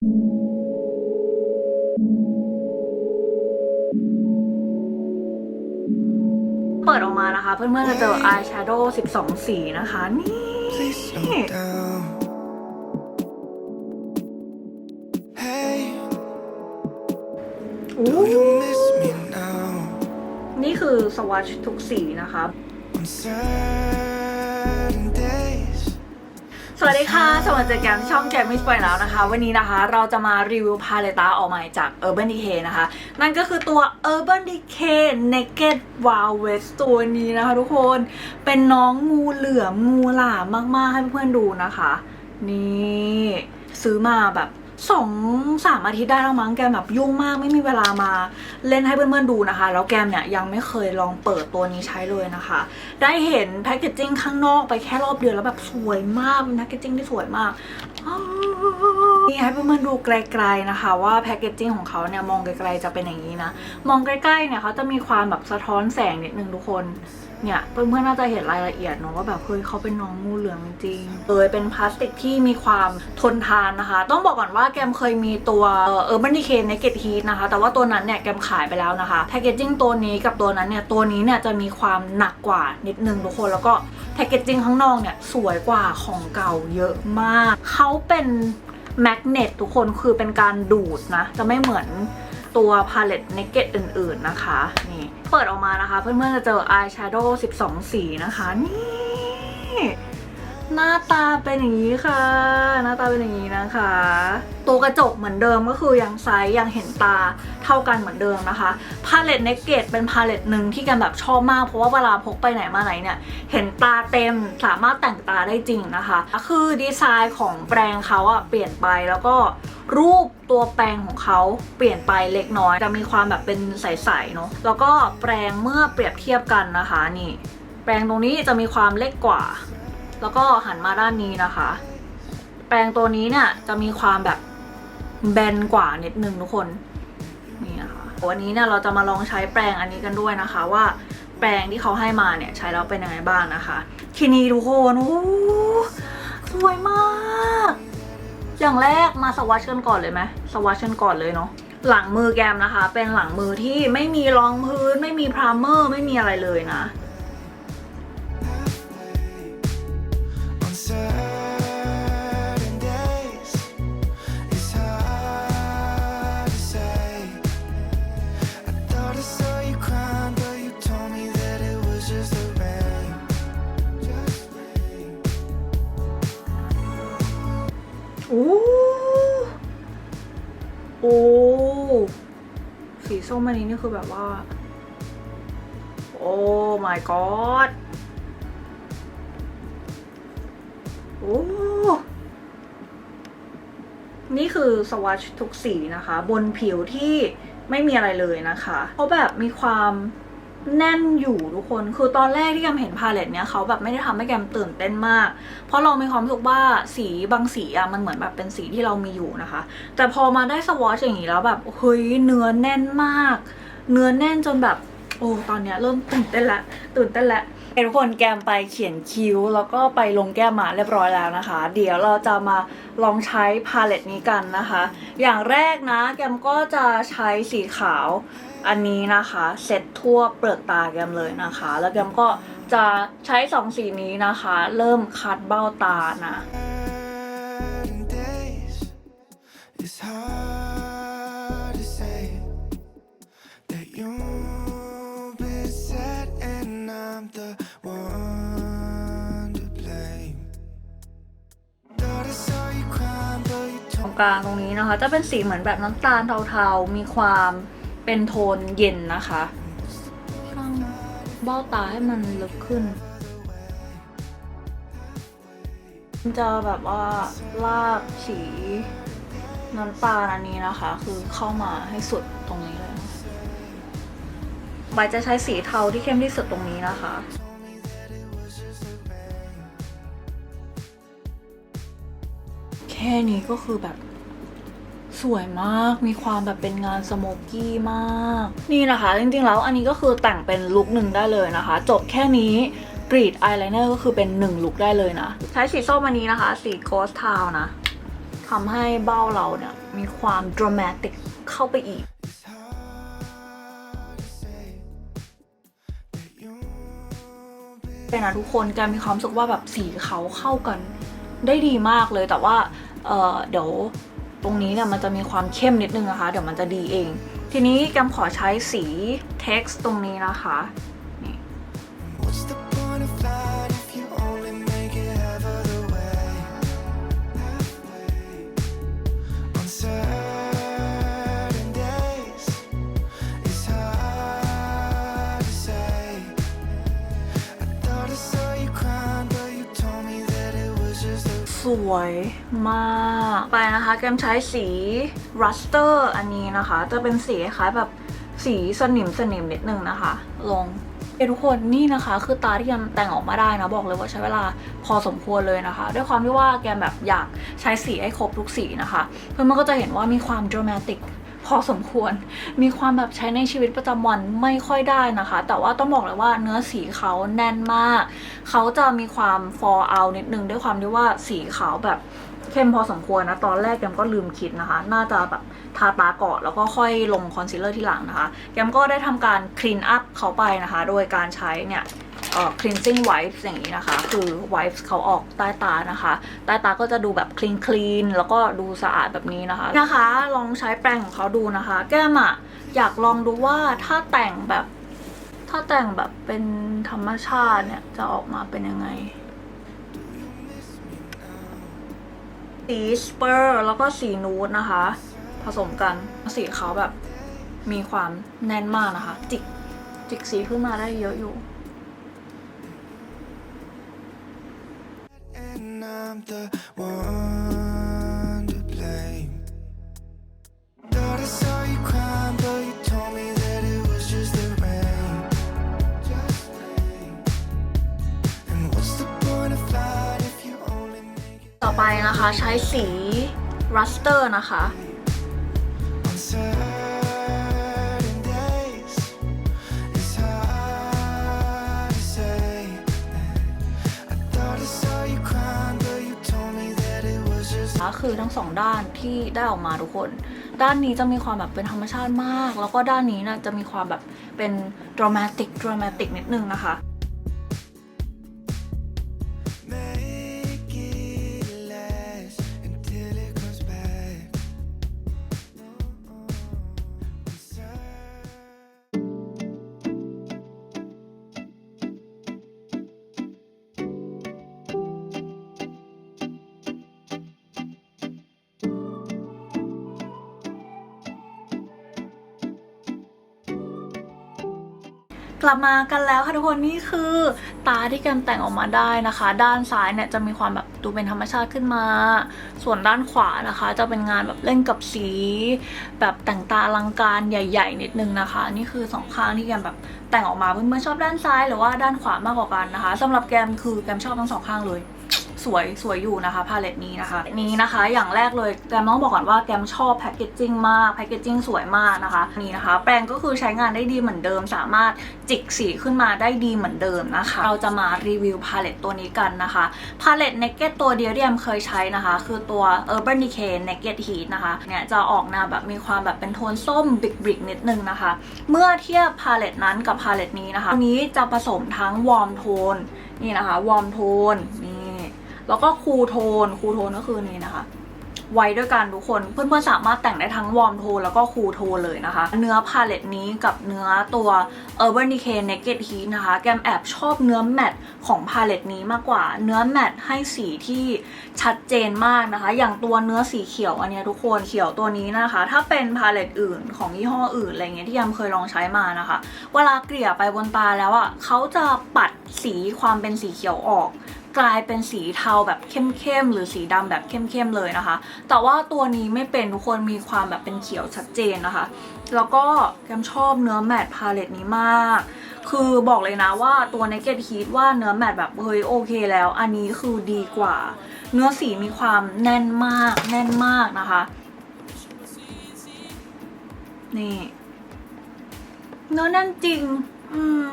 เปิดออกมานะคะ เพื่อนๆจะเจอ eye shadow 12 สีนะคะ นี่ Please slow down. Hey, อู้ do you miss me now? นี่คือสว t c h ทุกสีนะคะ On certain days, สวัสดีค่ะ สวัสดีกันช่องแกมมิสไปแล้วนะคะ วันนี้นะคะเราจะมารีวิวพาเลตาออกใหม่จาก Urban Decay นะคะ นั่นก็คือตัว Urban Decay Naked Wild West ตัวนี้นะคะทุกคน เป็นน้องงูเหลือมงูหลามมาก ๆ ให้เพื่อนๆดูนะคะ นี่ ซื้อมาแบบ สองสามอาทิตย์ได้แล้วมั้งแกมแบบยุ่งมากไม่มีเวลามาเล่นให้เพื่อนๆดูนะคะ แล้วแกมเนี่ยยังไม่เคยลองเปิดตัวนี้ใช้เลยนะคะ ได้เห็นแพคเกจจิ้งข้างนอกไปแค่รอบเดียวแล้วแบบสวยมากเป็นแพคเกจจิ้งที่สวยมาก อ้าวนี่ให้เพื่อนๆดูไกลๆนะคะ ว่าแพคเกจจิ้งของเขาเนี่ยมองไกลๆจะเป็นอย่างนี้นะ มองใกล้ๆเนี่ยเขาจะมีความแบบสะท้อนแสงนิดนึงทุกคนเนี่ยเพื่อนๆน่าจะเห็นรายละเอียดเนอะว่าแบบเฮ้ยเขาเป็นน้องงูเหลือมจริงเลยเป็นพลาสติกที่มีความทนทานนะคะ ต้องบอกก่อนว่าแกมเคยมีตัวเออร์บันดีเคนเนเก็ตฮีทนะคะ แต่ว่าตัวนั้นเนี่ยแกมขายไปแล้วนะคะแพคเกจจิ้งตัวนี้กับตัวนั้นเนี่ยตัวนี้เนี่ยจะมีความหนักกว่านิดนึงทุกคนแล้วก็แพคเกจจิ้งข้างนอกเนี่ยสวยกว่าของเก่าเยอะมาก เขาเป็น แมกเนตทุกคนคือเป็นการดูดนะ จะไม่เหมือนตัวพาเลตเนกเก็ตอื่นๆนะคะ นี่ เปิดออกมานะคะ เพื่อนๆจะเจออายแชโดว์12 สีนะคะ นี่ หน้าตาเป็นอย่างนี้ค่ะ หน้าตาเป็นอย่างนี้นะคะ ตัวกระจกเหมือนเดิมก็คือยังไซส์ยังเห็นตาเท่ากันเหมือนเดิมนะคะพาเลตเนกเกตเป็นพาเลตหนึ่งที่กันแบบชอบมาก เพราะว่าเวลาพกไปไหนมาไหนเนี่ย เห็นตาเต็มสามารถแต่งตาได้จริงนะคะ คือดีไซน์ของแปรงเขาอะเปลี่ยนไปแล้วก็รูปตัวแปรงของเขาเปลี่ยนไปเล็กน้อย จะมีความแบบเป็นใสๆเนาะแล้วก็แปรงเมื่อเปรียบเทียบกันนะคะนี่ แปรงตรงนี้จะมีความเล็กกว่า แล้วก็หันมาด้านนี้นะคะ แปรงตัวนี้เนี่ยจะมีความแบบแบนกว่านิดนึงทุกคนนี่นะคะวันนี้เนี่ยเราจะมาลองใช้แปรงอันนี้กันด้วยนะคะว่าแปรงที่เขาให้มาเนี่ยใช้แล้วเป็นยังไงบ้างนะคะ ทีนี้ทุกคนโอ้สวยมาก อย่างแรกมาสวัสกันก่อนเลยไหมสวัสกันก่อนเลยเนาะหลังมือแกมนะคะ เป็นหลังมือที่ไม่มีรองพื้น ไม่มีพรามเมอร์ไม่มีอะไรเลยนะ ส้มอันนี้นี่คือแบบว่า โอ้ my god โอ้นี่คือสว t ชทุกสีนะคะ บนผิวที่ไม่มีอะไรเลยนะคะเขาแบบมีความ แน่นอยู่ทุกคน คือตอนแรกที่แกมเห็นพาเลตเนี้ยเขาแบบไม่ได้ทำให้แกมตื่นเต้นมาก เพราะเรามีความรู้สึกว่าสีบางสีอะมันเหมือนแบบเป็นสีที่เรามีอยู่นะคะ แต่พอมาได้สวอชอย่างนี้แล้วแบบเฮ้ยเนื้อแน่นมาก เนื้อแน่นจนแบบโอ้ตอนเนี้ยเริ่มตื่นเต้นละตื่นเต้นละทุกคนแกมไปเขียนคิ้ว แล้วก็ไปลงแก้มมาเรียบร้อยแล้วนะคะ เดี๋ยวเราจะมาลองใช้พาเลตนี้กันนะคะ อย่างแรกนะแกมก็จะใช้สีขาว อันนี้นะคะเซ็ตทั่วเปลือกตาแกมเลยนะคะ แล้วแกมก็จะใช้สองสีนี้นะคะ เริ่มคัดเบ้าตานะ Certain days, it's hard to say that you've been sad and I'm the one to blame. Thought I saw you crying, but you ตร told งกลางตรงนี้นะคะ จะเป็นสีเหมือนแบบน้ำตาลเทาๆ มีความ เป็นโทนเย็นนะคะช่างเบ้าตาให้มันลึกขึ้น มันจะแบบว่าลากสีน้ำตาลอันนี้นะคะ คือเข้ามาให้สุดตรงนี้เลยใบจะใช้สีเทาที่เข้มที่สุดตรงนี้นะคะแค่นี้ก็คือแบบ สวยมาก มีความแบบเป็นงานสโมกกี้มาก นี่นะคะ จริงๆ แล้วอันนี้ก็คือแต่งเป็นลุคหนึ่งได้เลยนะคะ จบแค่นี้กรีดอายไลเนอร์ก็คือเป็นหนึ่งลุคได้เลยนะ ใช้สีส้มอันนี้นะคะ สี Ghost Town นะทำให้เบ้าเราเนี่ย มีความดรามาติกเข้าไปอีกเป็นนะทุกคนแกมีความรู้สึกว่าแบบสีเขาเข้ากันได้ดีมากเลยแต่ว่าเออเดี๋ยว ตรงนี้เนี่ยมันจะมีความเข้มนิดนึงนะคะ เดี๋ยวมันจะดีเอง ทีนี้แกมขอใช้สี text ตรงนี้นะคะ สวยมากไปนะคะแกมใช้สี raster อันนี้นะคะ จะเป็นสีคล้ายแบบสีสนิมสนิมนิดนึงนะคะ ลงเอทุกคนนี่นะคะคือตาที่แกมแต่งออกมาได้นะบอกเลยว่าใช้เวลาพอสมควรเลยนะคะ ด้วยความที่ว่าแกมแบบอยากใช้สีให้ครบทุกสีนะคะ เพื่อนมันก็จะเห็นว่ามีความดรามาติก พอสมควร มีความแบบใช้ในชีวิตประจำวันไม่ค่อยได้นะคะ แต่ว่าต้องบอกเลยว่าเนื้อสีเขาแน่นมาก เขาจะมีความ fall out นิดนึงด้วยความที่ว่าสีขาวแบบเข้มพอสมควรนะ ตอนแรกแกมก็ลืมคิดนะคะ น่าจะแบบทาตาก่อนแล้วก็ค่อยลงคอนซีลเลอร์ที่หลังนะคะ แกมก็ได้ทำการ clean up เขาไปนะคะ โดยการใช้เนี่ย cleansing wipes อย่างนี้นะคะ คือ wipes เขาออกใต้ตานะคะ ใต้ตาก็จะดูแบบ clean clean แล้วก็ดูสะอาดแบบนี้นะคะ นะคะ ลองใช้แปรงของเขาดูนะคะ แก้มอะอยากลองดูว่าถ้าแต่งแบบ ถ้าแต่งแบบเป็นธรรมชาติเนี่ยจะออกมาเป็นยังไงสีสเปอร์แล้วก็สีนูดนะคะ ผสมกันสีเขาแบบมีความแน่นมากนะคะ จิกจิกสีขึ้นมาได้เยอะอยู่ And I'm the one to blame. Thought I saw you crying, but you told me that it was just the rain. Just rain. And what's the point of fight if you only make it ต่อไปนะคะใช้สี raster นะคะ คือทั้งสองด้านที่ได้ออกมาทุกคน ด้านนี้จะมีความแบบเป็นธรรมชาติมาก แล้วก็ด้านนี้นะจะมีความแบบเป็นดรามาติกดรามาติกนิดนึงนะคะ กลับมากันแล้วค่ะทุกคนนี่คือตาที่แกมแต่งออกมาได้นะคะ ด้านซ้ายเนี่ยจะมีความแบบดูเป็นธรรมชาติขึ้นมา ส่วนด้านขวานะคะ จะเป็นงานแบบเล่นกับสี แบบแต่งตาอลังการใหญ่ ๆ นิดนึงนะคะ นี่คือสองข้างที่แกมแบบแต่งออกมาเพื่อนๆชอบด้านซ้ายหรือว่าด้านขวามากกว่ากันนะคะสำหรับแกมคือแกมชอบทั้งสองข้างเลย สวยสวยอยู่นะคะพาเลตนี้นะคะ นี้นะคะอย่างแรกเลยแกมต้องบอกก่อนว่าแกมชอบแพคเกจจิ้งมากแพคเกจจิ้งสวยมากนะคะนี่นะคะ แปรงก็คือใช้งานได้ดีเหมือนเดิม สามารถจิกสีขึ้นมาได้ดีเหมือนเดิมนะคะ เราจะมารีวิวพาเลตตัวนี้กันนะคะพาเลต Naked ตัวเดียวที่แอมเคยใช้นะคะ คือตัว Urban Decay Naked Heat นะคะเนี่ยจะออกแนวแบบมีความแบบเป็นโทนส้มบิกบิกนิดนึงนะคะ เมื่อเทียบพาเลตนั้นกับพาเลตนี้นะคะตัวนี้จะผสมทั้งวอร์มโทนนี่นะคะวอร์มโทนนี่ แล้วก็คูลโทน คูลโทนก็คือนี่นะคะ ไว้ด้วยกันทุกคน เพื่อนๆสามารถแต่งได้ทั้งวอร์มโทนแล้วก็คูลโทนเลยนะคะ เนื้อพาเลตนี้กับเนื้อตัว Urban Decay Naked Heat นะคะ แกมแอบชอบเนื้อแมตต์ของพาเลตนี้มากกว่า เนื้อแมตต์ให้สีที่ชัดเจนมากนะคะ อย่างตัวเนื้อสีเขียวอันนี้ทุกคน เขียวตัวนี้นะคะ ถ้าเป็นพาเลตอื่นของยี่ห้ออื่นอะไรเงี้ยที่ยมเคยลองใช้มานะคะ เวลาเกลี่ยไปบนตาแล้วอะ่ะเขาจะปัดสีความเป็นสีเขียวออก กลายเป็นสีเทาแบบเข้มๆหรือสีดำแบบเข้มๆเลยนะคะ แต่ว่าตัวนี้ไม่เป็นทุกคนมีความแบบเป็นเขียวชัดเจนนะคะ แล้วก็แกมชอบเนื้อแมตต์พาเลตนี้มาก คือบอกเลยนะว่าตัว Naked Heat ว่าเนื้อแมตต์แบบเฮ้ยโอเคแล้ว อันนี้คือดีกว่า เนื้อสีมีความแน่นมากแน่นมากนะคะ นี่ เนื้อแน่นจริง อืม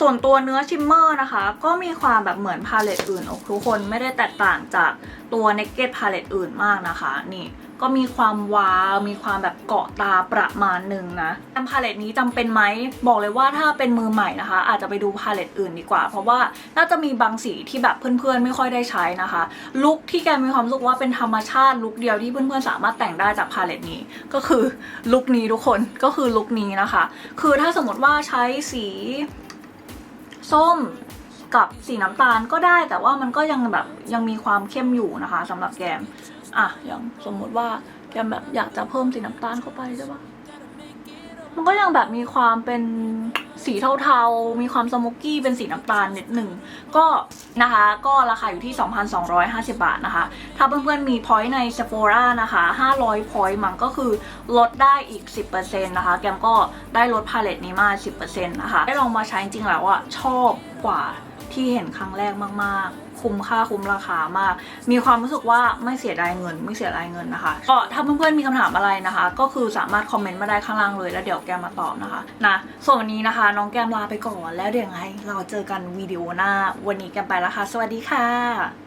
ส่วนตัวเนื้อชิมเมอร์นะคะ ก็มีความแบบเหมือนพาเลตอื่นอกทุกคนไม่ได้แตกต่างจากตัว Naked Palette อื่นมากนะคะ นี่ก็มีความว้าว มีความแบบเกาะตาประมาณหนึ่งนะแอมพาเลตนี้จำเป็นไหมบอกเลยว่าถ้าเป็นมือใหม่นะคะ อาจจะไปดูพาเลตอื่นดีกว่า เพราะว่าน่าจะมีบางสีที่แบบเพื่อนๆ ไม่ค่อยได้ใช้นะคะ ลุคที่แกมีความรู้สึกว่าเป็นธรรมชาติลุคเดียวที่เพื่อนๆ สามารถแต่งได้จากพาเลตนี้ ก็คือลุคนี้ทุกคนก็คือลุคนี้นะคะ คือถ้าสมมติว่าใช้สี ส้มกับสีน้ำตาลก็ได้แต่ว่ามันก็ยังแบบยังมีความเข้มอยู่นะคะสำหรับแกม อะอย่างสมมติว่าแกมแบบอยากจะเพิ่มสีน้ำตาลเข้าไปใช่ปะ มันก็ยังแบบมีความเป็นสีเทาๆ มีความสโมกกี้เป็นสีน้ำตาลนิดหนึ่ง ก็นะคะก็ราคาอยู่ที่ 2,250 บาทนะคะ ถ้าเพื่อนๆมีพอยต์ใน Sephora นะคะ 500พอยต์มันก็คือลดได้อีก 10%นะคะ แกมก็ได้ลดพาเลตนี้มา 10%นะคะ ได้ลองมาใช้จริงๆแล้วอะชอบกว่าที่เห็นครั้งแรกมากๆ คุ้มค่าคุ้มราคามาก มีความรู้สึกว่าไม่เสียดายเงิน ไม่เสียดายเงินนะคะก็ถ้าเพื่อนๆมีคำถามอะไรนะคะ ก็คือสามารถคอมเมนต์มาได้ข้างล่างเลยแล้วเดี๋ยวแกมมาตอบนะคะนะส่วนวันนี้นะคะ น้องแกมลาไปก่อนแล้วเดี๋ยวไง เราเจอกันวิดีโอหน้า วันนี้แกมไปแล้วค่ะ สวัสดีค่ะ